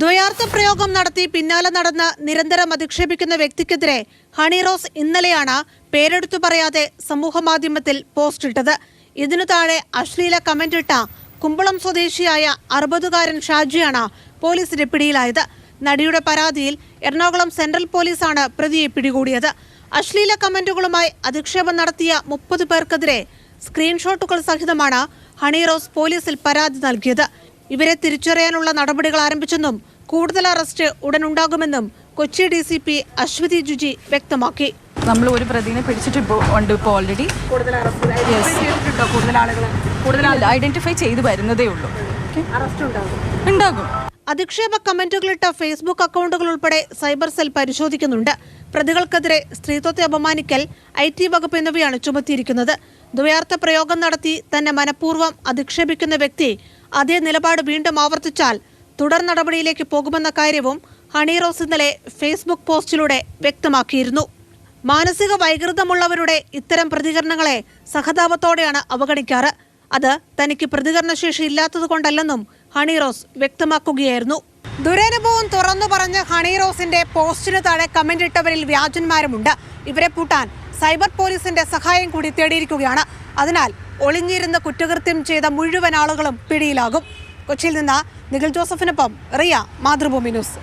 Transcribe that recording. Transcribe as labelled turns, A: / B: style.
A: ദ്വയാർത്ഥ പ്രയോഗം നടത്തി പിന്നാലെ നടന്ന് നിരന്തരം അധിക്ഷേപിക്കുന്ന വ്യക്തിക്കെതിരെ ഹണി റോസ് ഇന്നലെയാണ് പേരെടുത്തു പറയാതെ സമൂഹമാധ്യമത്തിൽ പോസ്റ്റ് ഇട്ടത്. ഇതിനു താഴെ അശ്ലീല കമന്റ് ഇട്ട കുമ്പളം സ്വദേശിയായ അറുപതുകാരൻ ഷാജിയാണ് പോലീസിന്റെ പിടിയിലായത്. നടിയുടെ പരാതിയിൽ എറണാകുളം സെൻട്രൽ പോലീസാണ് പ്രതിയെ പിടികൂടിയത്. അശ്ലീല കമന്റുകളുമായി അധിക്ഷേപം നടത്തിയ മുപ്പത് പേർക്കെതിരെ സ്ക്രീൻഷോട്ടുകൾ സഹിതമാണ് ഹണി റോസ് പോലീസിൽ പരാതി നൽകിയത്. ഇവരെ തിരിച്ചറിയാനുള്ള നടപടികൾ ആരംഭിച്ചെന്നും കൂടുതൽ അറസ്റ്റ് ഉടൻ ഉണ്ടാകുമെന്നും Kochi D C P Aswathy Juji വ്യക്തമാക്കി.
B: നമ്മൾ ഒരു പ്രതിനെ പിടിച്ചിട്ട് ഇപ്പോൾ ഉണ്ട് ഇപ്പോൾ ഓൾറെഡി കൂടുതൽ ഐഡന്റിഫൈ ചെയ്തു വരുന്നതേ ഉള്ളൂ. ഉണ്ടാകും.
A: അധിക്ഷേപ കമന്റുകളിട്ട ഫേസ്ബുക്ക് അക്കൗണ്ടുകൾ ഉൾപ്പെടെ സൈബർ സെൽ പരിശോധിക്കുന്നുണ്ട്. പ്രതികൾക്കെതിരെ സ്ത്രീത്വത്തെ അപമാനിക്കൽ ഐ ടി വകുപ്പ് എന്നിവയാണ് ചുമത്തിയിരിക്കുന്നത്. ദ്വയാർത്ഥ പ്രയോഗം നടത്തി തന്നെ മനഃപൂർവം അധിക്ഷേപിക്കുന്ന വ്യക്തി അതേ നിലപാട് വീണ്ടും ആവർത്തിച്ചാൽ തുടർ നടപടിയിലേക്ക് പോകുമെന്ന കാര്യവും ഹണി റോസ് ഇന്നലെ ഫേസ്ബുക്ക് പോസ്റ്റിലൂടെ വ്യക്തമാക്കിയിരുന്നു. മാനസിക വൈകൃതമുള്ളവരുടെ ഇത്തരം പ്രതികരണങ്ങളെ സഹതാപത്തോടെയാണ് അവഗണിക്കാറ്. അത് തനിക്ക് പ്രതികരണശേഷി ഇല്ലാത്തതുകൊണ്ടല്ലെന്നും ഹണി റോസ് വ്യക്തമാക്കുകയായിരുന്നു. ദുരനുഭവം തുറന്നു പറഞ്ഞ ഹണി റോസിന്റെ പോസ്റ്റിന് താഴെ കമന്റ് ഇട്ടവരിൽ വ്യാജന്മാരുമുണ്ട്. ഇവരെ പൂട്ടാൻ സൈബർ പോലീസിന്റെ സഹായം കൂടി തേടിയിരിക്കുകയാണ്. അതിനാൽ ഒളിഞ്ഞിരുന്ന കുറ്റകൃത്യം ചെയ്ത മുഴുവൻ ആളുകളും പിടിയിലാകും. കൊച്ചിയിൽ നിന്ന് നിഖിൽ ജോസഫിനൊപ്പം റിയ മാതൃഭൂമി ന്യൂസ്.